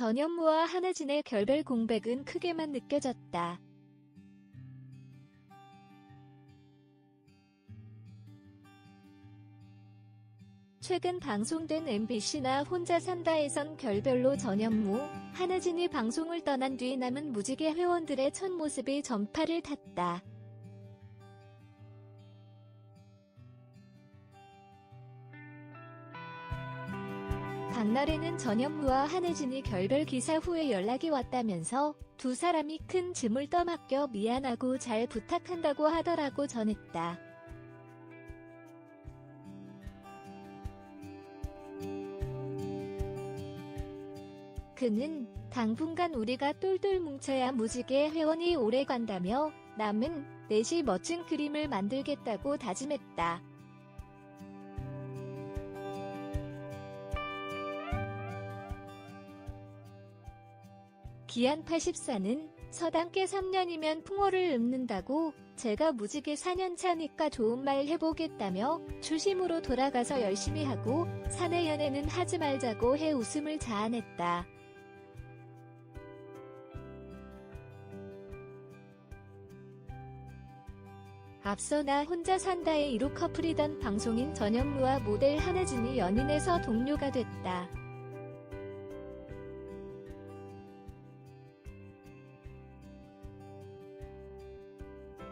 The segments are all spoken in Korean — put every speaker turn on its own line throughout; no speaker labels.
전현무와 한혜진의 결별 공백은 크게만 느껴졌다. 최근 방송된 MBC나 혼자 산다에선 결별로 전현무, 한혜진이 방송을 떠난 뒤 남은 무지개 회원들의 첫 모습이 전파를 탔다. 박날에는 전현무와 한혜진이 결별 기사 후에 연락이 왔다면서 두 사람이 큰 짐을 떠맡겨 미안하고 잘 부탁한다고 하더라고 전했다. 그는 당분간 우리가 똘똘 뭉쳐야 무지개 회원이 오래 간다며 남은 넷이 멋진 그림을 만들겠다고 다짐했다. 기안 84는 서당께 3년이면 풍어를 읊는다고 제가 무지개 4년 차니까 좋은 말 해보겠다며 초심으로 돌아가서 열심히 하고 사내 연애는 하지 말자고 해 웃음을 자아냈다. 앞서 나 혼자 산다의 1호 커플이던 방송인 전현무와 모델 한혜진이 연인에서 동료가 됐다.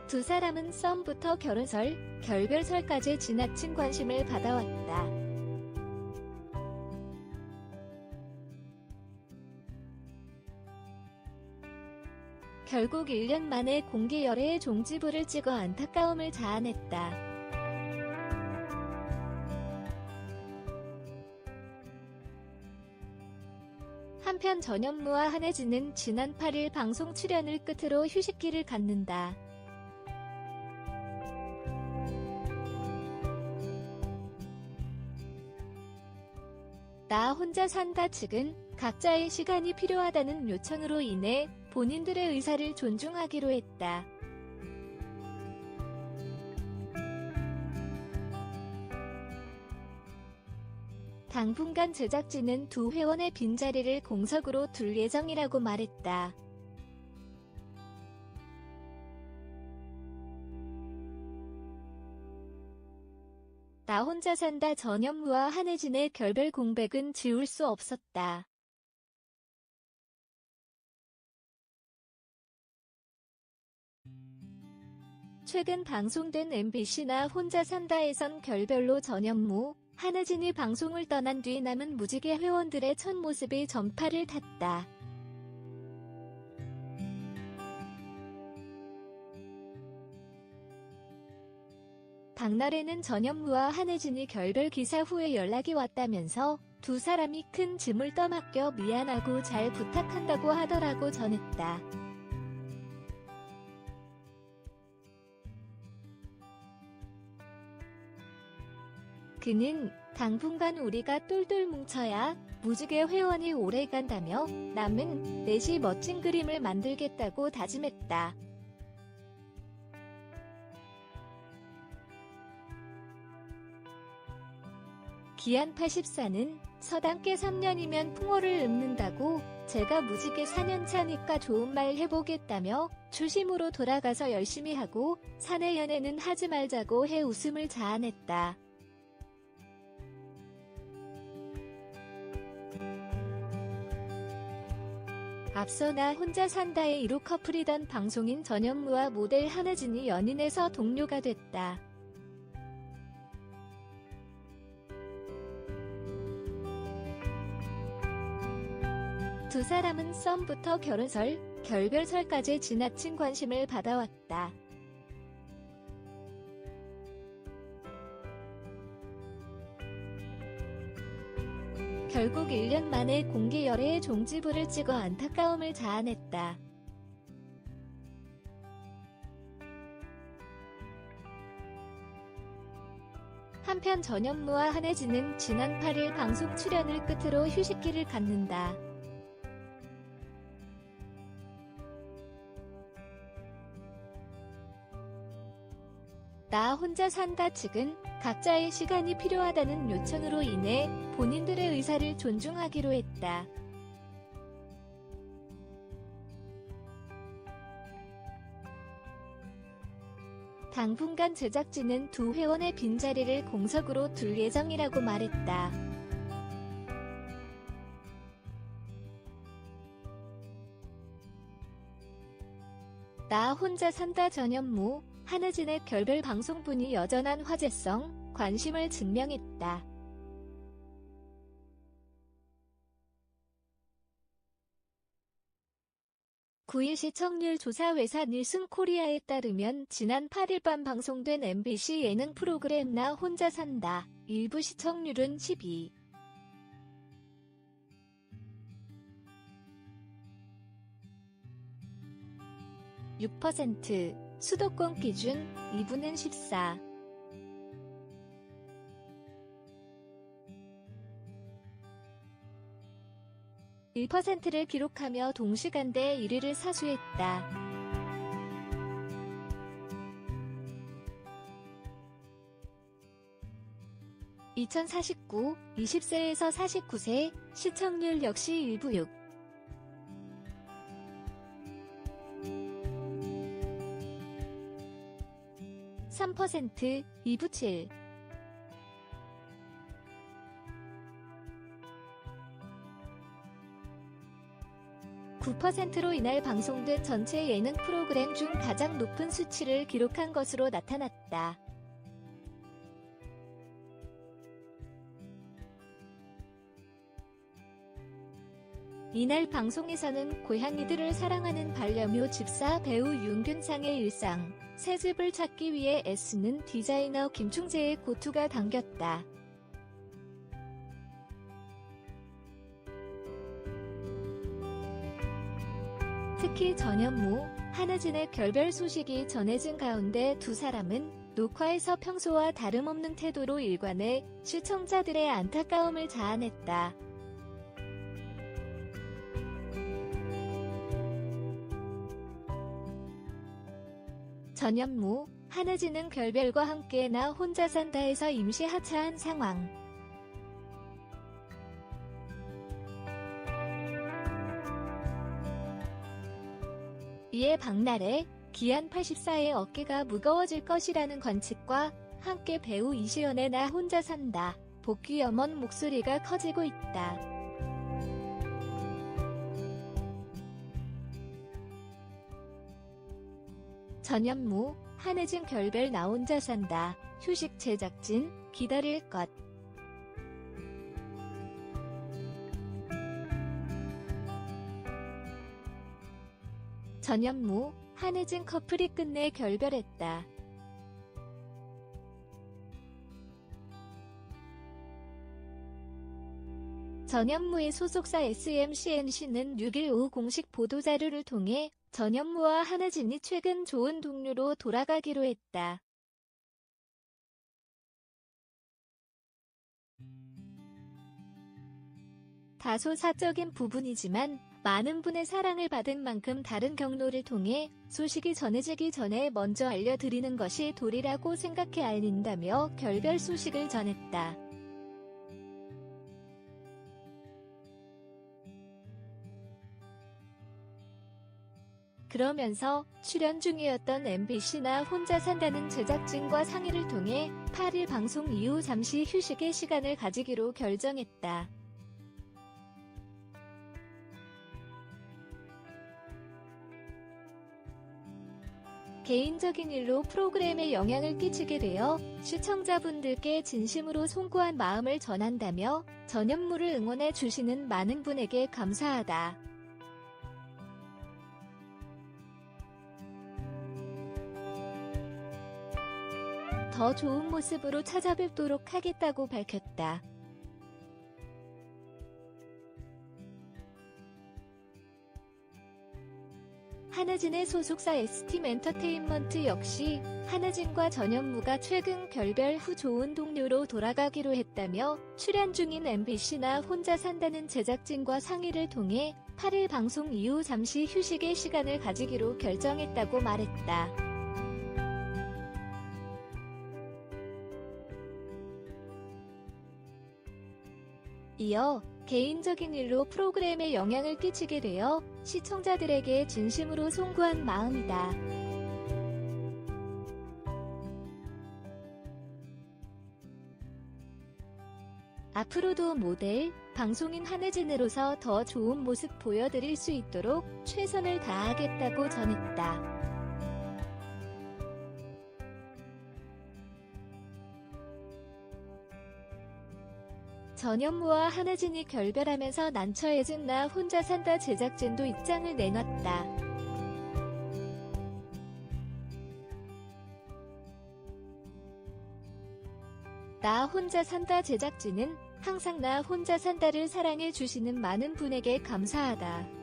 두 사람은 썸부터 결혼설, 결별설까지 지나친 관심을 받아왔다. 결국 1년 만에 공개 열애의 종지부를 찍어 안타까움을 자아냈다. 한편 전현무와 한혜진은 지난 8일 방송 출연을 끝으로 휴식기를 갖는다. 나 혼자 산다 측은 각자의 시간이 필요하다는 요청으로 인해 본인들의 의사를 존중하기로 했다. 당분간 제작진은 두 회원의 빈자리를 공석으로 둘 예정이라고 말했다. 나 혼자 산다 전현무와 한혜진의 결별 공백은 지울 수 없었다. 최근 방송된 MBC나 혼자 산다에선 결별로 전현무, 한혜진이 방송을 떠난 뒤 남은 무지개 회원들의 첫 모습이 전파를 탔다. 박날에는 전현무와 한혜진이 결별 기사 후에 연락이 왔다면서 두 사람이 큰 짐을 떠맡겨 미안하고 잘 부탁한다고 하더라고 전했다. 그는 당분간 우리가 똘똘 뭉쳐야 무지개 회원이 오래 간다며 남은 넷이 멋진 그림을 만들겠다고 다짐했다. 기안 84는 서당께 3년이면 풍어를 읊는다고 제가 무지개 4년 차니까 좋은 말 해보겠다며 초심으로 돌아가서 열심히 하고 사내 연애는 하지 말자고 해 웃음을 자아냈다. 앞서 나 혼자 산다의 1호 커플이던 방송인 전현무와 모델 한혜진이 연인에서 동료가 됐다. 사람은 썸부터 결혼설, 결별설까지 지나친 관심을 받아왔다. 결국 1년 만에 공개 열애의 종지부를 찍어 안타까움을 자아냈다. 한편 전현무와 한혜진은 지난 8일 방송 출연을 끝으로 휴식기를 갖는다. 나 혼자 산다 측은 각자의 시간이 필요하다는 요청으로 인해 본인들의 의사를 존중하기로 했다. 당분간 제작진은 두 회원의 빈자리를 공석으로 둘 예정이라고 말했다. 나 혼자 산다 전현무, 한혜진의 결별 방송분이 여전한 화제성, 관심을 증명했다. 9일 시청률 조사 회사 닐슨 코리아에 따르면 지난 8일 밤 방송된 MBC 예능 프로그램 나 혼자 산다. 일부 시청률은 12. 6% 수도권 기준 2부는 14. 1%를 기록하며 동시간대 1위를 사수했다. (2049) 20세에서 49세 시청률 역시 1부 6 3% 2부 7 9%로 이날 방송된 전체 예능 프로그램 중 가장 높은 수치를 기록한 것으로 나타났다. 이날 방송에서는 고양이들을 사랑하는 반려묘 집사 배우 윤균상의 일상, 새 집을 찾기 위해 애쓰는 디자이너 김충재의 고투가 담겼다. 특히 전현무, 한혜진의 결별 소식이 전해진 가운데 두 사람은 녹화에서 평소와 다름없는 태도로 일관해 시청자들의 안타까움을 자아냈다. 전현무, 한혜진은 결별과 함께 나 혼자 산다에서 임시 하차한 상황. 이에 박날의 기안 84의 어깨가 무거워질 것이라는 관측과 함께 배우 이시연의 나 혼자 산다 복귀 염원 목소리가 커지고 있다. 전현무, 한혜진 결별 나 혼자 산다. 휴식 제작진, 기다릴 것. 전현무, 한혜진 커플이 끝내 결별했다. 전현무의 소속사 SMCNC는 6일 오후 공식 보도자료를 통해 전현무와 한혜진이 최근 좋은 동료로 돌아가기로 했다. 다소 사적인 부분이지만 많은 분의 사랑을 받은 만큼 다른 경로를 통해 소식이 전해지기 전에 먼저 알려드리는 것이 도리라고 생각해 알린다며 결별 소식을 전했다. 그러면서 출연 중이었던 MBC나 혼자 산다는 제작진과 상의를 통해 8일 방송 이후 잠시 휴식의 시간을 가지기로 결정했다. 개인적인 일로 프로그램에 영향을 끼치게 되어 시청자분들께 진심으로 송구한 마음을 전한다며 전현무를 응원해 주시는 많은 분에게 감사하다. 더 좋은 모습으로 찾아뵙도록 하겠다고 밝혔다. 한혜진의 소속사 ST 엔터테인먼트 역시 한혜진과 전현무가 최근 결별 후 좋은 동료로 돌아가기로 했다며 출연 중인 MBC나 혼자 산다는 제작진과 상의를 통해 8일 방송 이후 잠시 휴식의 시간을 가지기로 결정했다고 말했다. 이어 개인적인 일로 프로그램에 영향을 끼치게 되어 시청자들에게 진심으로 송구한 마음이다. 앞으로도 모델, 방송인 한혜진으로서 더 좋은 모습 보여드릴 수 있도록 최선을 다하겠다고 전했다. 전현무와 한혜진이 결별하면서 난처해진 나 혼자 산다 제작진도 입장을 내놨다. 나 혼자 산다 제작진은 항상 나 혼자 산다를 사랑해 주시는 많은 분에게 감사하다.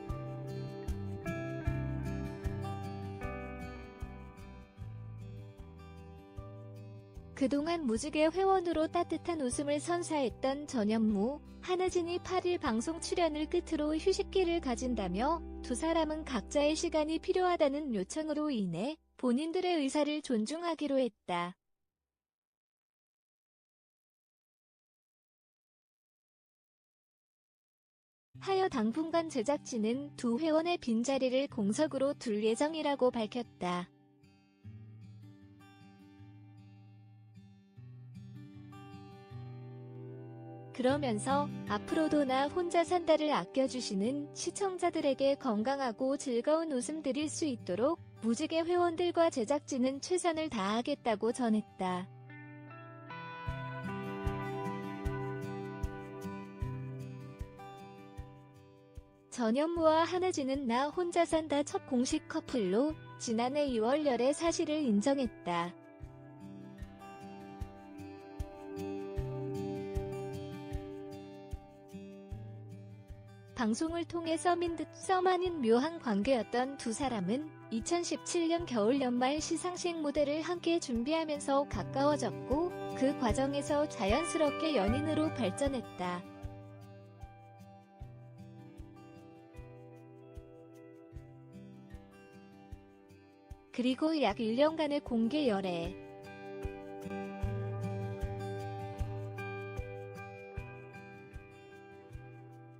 그동안 무지개 회원으로 따뜻한 웃음을 선사했던 전현무, 한혜진이 8일 방송 출연을 끝으로 휴식기를 가진다며 두 사람은 각자의 시간이 필요하다는 요청으로 인해 본인들의 의사를 존중하기로 했다. 하여 당분간 제작진은 두 회원의 빈자리를 공석으로 둘 예정이라고 밝혔다. 그러면서 앞으로도 나 혼자 산다를 아껴주시는 시청자들에게 건강하고 즐거운 웃음 드릴 수 있도록 무지개 회원들과 제작진은 최선을 다하겠다고 전했다. 전현무와 한혜진은 나 혼자 산다 첫 공식 커플로 지난해 2월열에 사실을 인정했다. 방송을 통해 썸인 듯 썸 아닌 묘한 관계였던 두 사람은 2017년 겨울 연말 시상식 무대를 함께 준비하면서 가까워졌고 그 과정에서 자연스럽게 연인으로 발전했다. 그리고 약 1년간의 공개 열애.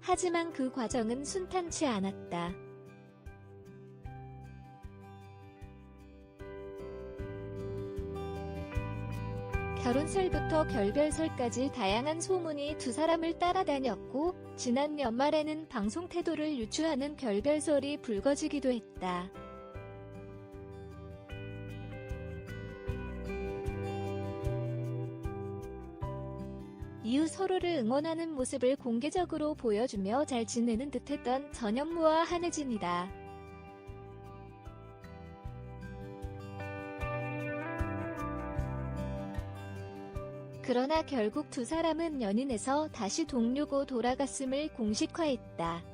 하지만 그 과정은 순탄치 않았다. 결혼설부터 결별설까지 다양한 소문이 두 사람을 따라다녔고, 지난 연말에는 방송 태도를 유추하는 결별설이 불거지기도 했다. 서로를 응원하는 모습을 공개적으로 보여주며 잘 지내는 듯했던 전현무와 한혜진이다. 그러나 결국 두 사람은 연인에서 다시 동료고 돌아갔음을 공식화했다.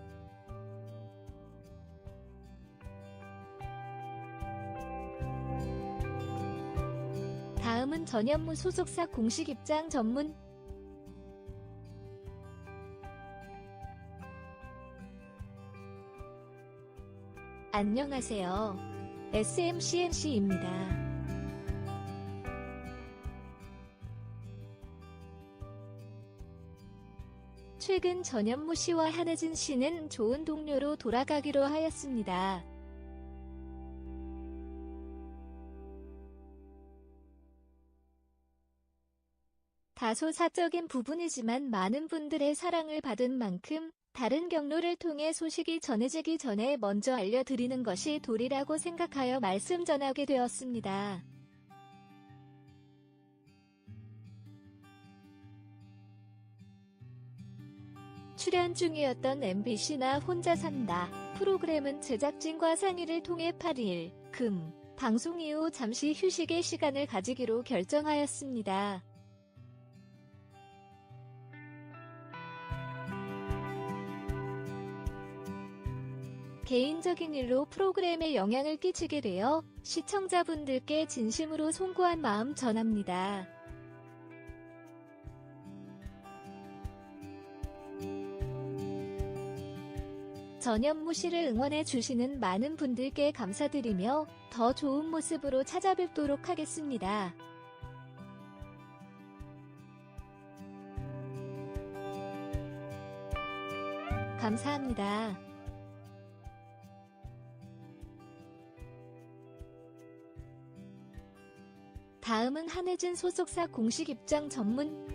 다음은 전현무 소속사 공식 입장 전문 안녕하세요. SMCNC입니다. 최근 전현무 씨와 한혜진 씨는 좋은 동료로 돌아가기로 하였습니다. 다소 사적인 부분이지만 많은 분들의 사랑을 받은 만큼 다른 경로를 통해 소식이 전해지기 전에 먼저 알려드리는 것이 도리라고 생각하여 말씀 전하게 되었습니다. 출연 중이었던 MBC나 혼자 산다 프로그램은 제작진과 상의를 통해 8일 금 방송 이후 잠시 휴식의 시간을 가지기로 결정하였습니다. 개인적인 일로 프로그램에 영향을 끼치게 되어 시청자분들께 진심으로 송구한 마음 전합니다. 전현무 씨를 응원해 주시는 많은 분들께 감사드리며 더 좋은 모습으로 찾아뵙도록 하겠습니다. 감사합니다. 다음은 한혜진 소속사 공식 입장 전문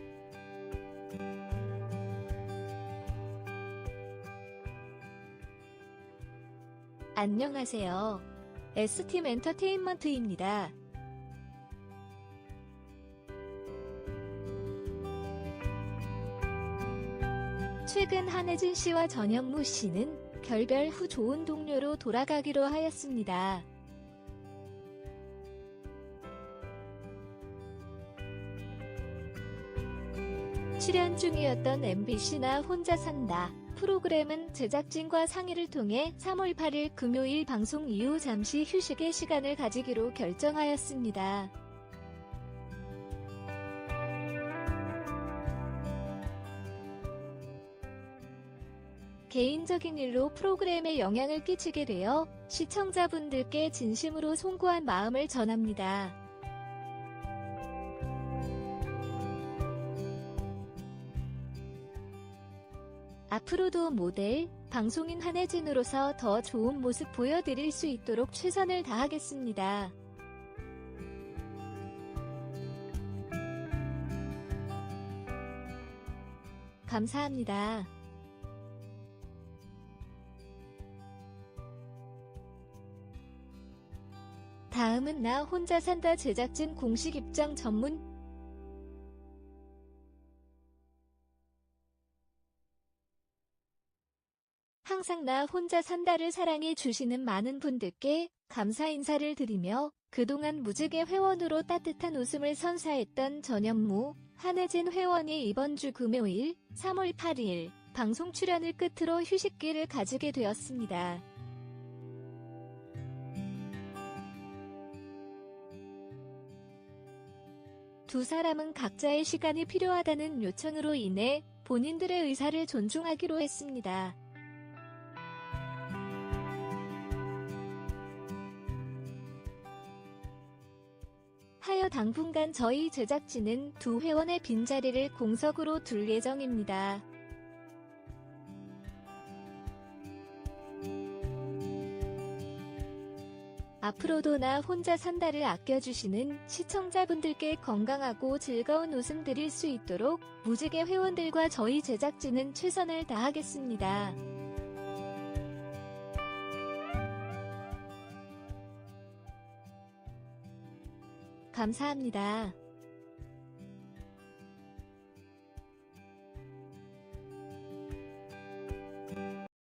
안녕하세요. S팀 엔터테인먼트입니다. 최근 한혜진 씨와 전현무 씨는 결별 후 좋은 동료로 돌아가기로 하였습니다. 출연 중이었던 MBC나 혼자 산다 프로그램은 제작진과 상의를 통해 3월 8일 금요일 방송 이후 잠시 휴식의 시간을 가지기로 결정하였습니다. 개인적인 일로 프로그램에 영향을 끼치게 되어 시청자분들께 진심으로 송구한 마음을 전합니다. 앞으로도 모델, 방송인 한혜진으로서 더 좋은 모습 보여드릴 수 있도록 최선을 다하겠습니다. 감사합니다. 다음은 나 혼자 산다 제작진 공식 입장 전문 항상 나 혼자 산다를 사랑해 주시는 많은 분들께 감사 인사를 드리며 그동안 무지개 회원으로 따뜻한 웃음을 선사했던 전현무, 한혜진 회원이 이번 주 금요일 3월 8일 방송 출연을 끝으로 휴식기를 가지게 되었습니다. 두 사람은 각자의 시간이 필요하다는 요청으로 인해 본인들의 의사를 존중하기로 했습니다. 하여 당분간 저희 제작진은 두 회원의 빈자리를 공석으로 둘 예정입니다. 앞으로도 나 혼자 산다를 아껴주시는 시청자분들께 건강하고 즐거운 웃음 드릴 수 있도록 무지개 회원들과 저희 제작진은 최선을 다하겠습니다. 감사합니다.